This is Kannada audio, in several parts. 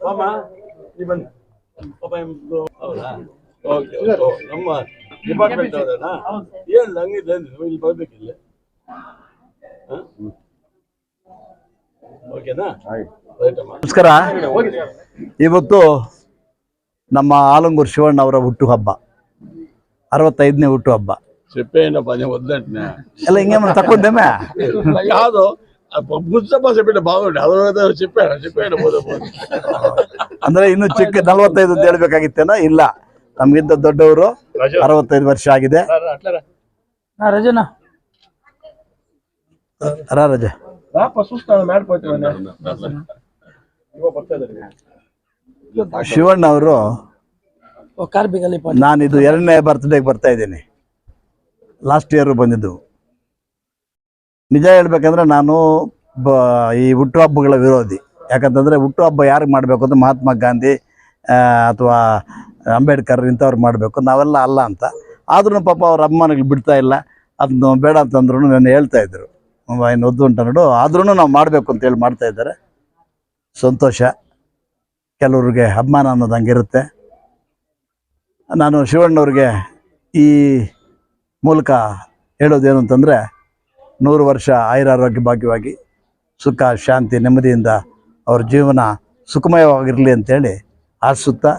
ಮಾಮ ನೀ ಬನ್ನಿ. ಪಾಪ ಇವ್ರು ಹೌದಾ? ಓಕೆ ಓಕೆ ನಮ್ಮ ಡಿಪಾರ್ಟ್ಮೆಂಟ್ ಅವರೇನಾ? ಏನು ಹಂಗಿದೆ ನೀವು ಇಲ್ಲಿ ಬರ್ಬೇಕಿಲ್ಲ ಹಾಂ? ಓಕೆನಾ? ರೈಟ್ ಅಮ್ಮ ನಮಸ್ಕಾರ. ಇವತ್ತು ನಮ್ಮ ಆಲಂಗೂರು ಶಿವಣ್ಣ ಅವರ ಹುಟ್ಟುಹಬ್ಬ ಅರವತ್ತೈದನೇ ಹುಟ್ಟುಹಬ್ಬ ಸಿಪ್ಪೆನಪ್ಪ ನೀವು ಒದ್ದಾಟ್ನೆ ಎಲ್ಲ ಹಿಂಗೇ ತಕ್ಕೊಂದೇಮೆ ಯಾವುದು? ಮುಸ್ತಫಾ ಬಾವುಂಟು ಅದರ ಸಿಪ್ಪೆ ಸಿಪ್ಪೆ ಬೋದು ಅಂದ್ರೆ ಇನ್ನು ಚಿಕ್ಕ ನಲ್ವತ್ತೈದು ಅಂತ ಹೇಳ್ಬೇಕಾಗಿತ್ತೇನ? ಇಲ್ಲ. ನಮ್ಗಿಂತ ದೊಡ್ಡವರು ಅರವತ್ತೈದು ವರ್ಷ ಆಗಿದೆ. ರಜನ. ರಾ ರಜೆ. ಶಿವಣ್ಣ ಅವರು ನಾನಿದು ಎರಡನೇ ಬರ್ತ್ಡೇಗೆ ಬರ್ತಾ ಇದ್ದೀನಿ. ಲಾಸ್ಟ್ ಇಯರ್ ಬಂದಿದ್ದು. ನಿಜ ಹೇಳ್ಬೇಕಂದ್ರೆ ನಾನು ಬ ಈ ಹುಟ್ಟುಹಬ್ಬಗಳ ವಿರೋಧಿ. ಯಾಕಂತಂದರೆ ಹುಟ್ಟುಹಬ್ಬ ಯಾರಿಗೆ ಮಾಡಬೇಕು ಅಂತ ಮಹಾತ್ಮ ಗಾಂಧಿ ಅಥವಾ ಅಂಬೇಡ್ಕರ್ ಇಂಥವ್ರು ಮಾಡಬೇಕು. ನಾವೆಲ್ಲ ಅಲ್ಲ ಅಂತ. ಆದ್ರೂ ಪಾಪ ಅವ್ರ ಅಮ್ಮನಿಗೆ ಬಿಡ್ತಾ ಇಲ್ಲ. ಅದನ್ನು ಬೇಡ ಅಂತಂದ್ರೂ ನಾನು ಹೇಳ್ತಾ ಇದ್ರು. ಇನ್ನು ಒದ್ದು ಉಂಟು ಆದ್ರೂ ನಾವು ಮಾಡಬೇಕು ಅಂತೇಳಿ ಮಾಡ್ತಾ ಇದ್ದಾರೆ. ಸಂತೋಷ. ಕೆಲವ್ರಿಗೆ ಅಭಿಮಾನ ಅನ್ನೋದು ಹಂಗಿರುತ್ತೆ. ನಾನು ಶಿವಣ್ಣವ್ರಿಗೆ ಈ ಮೂಲಕ ಹೇಳೋದೇನು ಅಂತಂದರೆ ನೂರು ವರ್ಷ ಆಯುರಾರೋಗ್ಯ ಭಾಗ್ಯವಾಗಿ ಸುಖ, ಶಾಂತಿ, ನೆಮ್ಮದಿಯಿಂದ ಅವ್ರ ಜೀವನ ಸುಖಮಯವಾಗಿರಲಿ ಅಂತೇಳಿ ಆಶಿಸುತ್ತಾ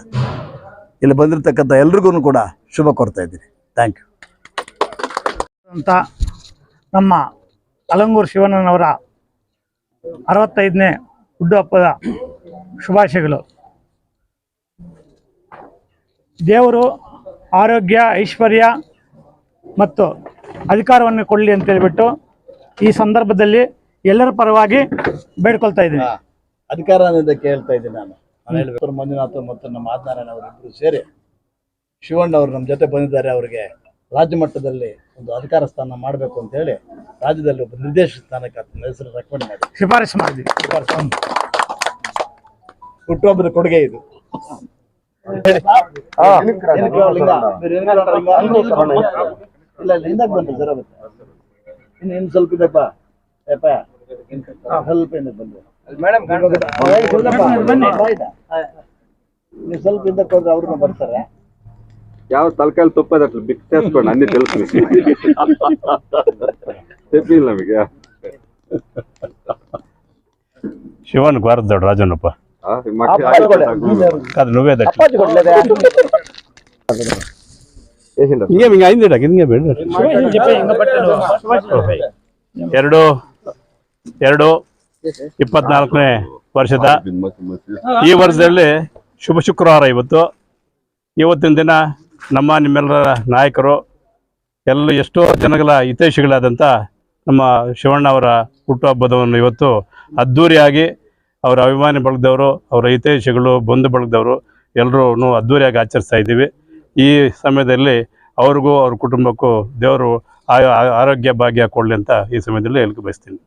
ಇಲ್ಲಿ ಬಂದಿರತಕ್ಕಂಥ ಎಲ್ರಿಗೂ ಕೂಡ ಶುಭ ಕೋರ್ತಾ ಇದ್ದೀನಿ. ಥ್ಯಾಂಕ್ ಯು ಅಂತ ನಮ್ಮ ಅಲಂಗೂರು ಶಿವಣ್ಣನವರ ಅರವತ್ತೈದನೇ ಹುಟ್ಟುಹಬ್ಬದ ಶುಭಾಶಯಗಳು. ದೇವರು ಆರೋಗ್ಯ, ಐಶ್ವರ್ಯ ಮತ್ತು ಅಧಿಕಾರವನ್ನು ಕೊಡಲಿ ಅಂತ ಹೇಳ್ಬಿಟ್ಟು ಈ ಸಂದರ್ಭದಲ್ಲಿ ಎಲ್ಲರ ಪರವಾಗಿ ಬೇಡ್ಕೊಳ್ತಾ ಇದ್ದೀನಿ. ಅಧಿಕಾರ ಕೇಳ್ತಾ ಹೇಳ್ತಾ ಇದ್ದೀನಿ ನಾನು. ನಾನು ಮಂಜುನಾಥ್ ಮತ್ತು ನಮ್ಮ ಆದನಾರಾಯಣ ಅವರಿಬ್ಬರು ಸೇರಿ ಶಿವಣ್ಣ ಅವರು ನಮ್ಮ ಜೊತೆ ಬಂದಿದ್ದಾರೆ. ಅವರಿಗೆ ರಾಜ್ಯ ಮಟ್ಟದಲ್ಲಿ ಒಂದು ಅಧಿಕಾರ ಸ್ಥಾನ ಮಾಡಬೇಕು ಅಂತ ಹೇಳಿ ರಾಜ್ಯದಲ್ಲಿ ಒಬ್ಬ ನಿರ್ದೇಶ ಸ್ಥಾನಕ್ಕೆ ಹೆಸರು ರೆಕಮೆಂಡ್ ಮಾಡಿ ಶಿಫಾರಸು ಮಾಡಿದ್ದೀನಿ ಹುಟ್ಟುಹಬ್ಬದ ಕೊಡುಗೆ ಇದು. ಇಲ್ಲ ಇಲ್ಲ ಹಿಂದಕ್ಕೆ ಬಂದ್ರೆ ಸರ್ ಇನ್ನೇನು ಸ್ವಲ್ಪ ಇದೆಪ್ಪ. ಯಪ್ಪ. ಸ್ವಲ್ಪ ಇದೆ ಬಂದು. ನೀವು ಸ್ವಲ್ಪ ಹಿಂದಕ್ಕೆ ಹೋದ್ರೆ ಅವ್ರನ್ನ ಬರ್ತಾರೆ. ಯಾವ ತಲಕಾಯಿ ತುಪ್ಪ ಬಿಕ್ ತೇಸ್ಕೊಂಡು ಅನ್ನ ನಮಗೆ. ಶಿವನ್ ಬಾರದ್ ದೊಡ್ಡ ರಾಜನಪ್ಪ. ಅದು ನೋವೇ దక్ష ಅಪ್ಪಾಜಿ ಕೊಡ್ಲೇದೆ ಏನಿಲ್ಲ. ಹಿಂಗೆ ಹಿಂಗೆ ಐದು ಹಿಂಗೆ ಬೇಡ ಎರಡು ಎರಡು ಇಪ್ಪತ್ನಾಲ್ಕನೇ ವರ್ಷದ ಈ ವರ್ಷದಲ್ಲಿ ಶುಭ ಶುಕ್ರವಾರ ಇವತ್ತು ಇವತ್ತಿನ ದಿನ ನಮ್ಮ ನಿಮ್ಮೆಲ್ಲರ ನಾಯಕರು ಎಲ್ಲ ಎಷ್ಟೋ ಜನಗಳ ಹಿತೈಷಿಗಳಾದಂಥ ನಮ್ಮ ಶಿವಣ್ಣ ಅವರ ಹುಟ್ಟುಹಬ್ಬದವನ್ನು ಇವತ್ತು ಅದ್ಧೂರಿಯಾಗಿ ಅವರ ಅಭಿಮಾನಿ ಬಳಗದವರು ಅವರ ಹಿತೈಷಿಗಳು ಬಂಧು ಬಳಗದವರು ಎಲ್ಲರೂ ಅದ್ಧೂರಿಯಾಗಿ ಆಚರಿಸ್ತಾ ಇದ್ದೀವಿ ಈ ಸಮಯದಲ್ಲಿ ಅವ್ರಿಗೂ ಅವ್ರ ಕುಟುಂಬಕ್ಕೂ ದೇವರು ಆಯು ಆರೋಗ್ಯ ಭಾಗ್ಯ ಕೊಡಲಿ ಅಂತ ಈ ಸಮಯದಲ್ಲಿ ಹೇಳಕ್ಕೆ ಬಯಸ್ತೀನಿ.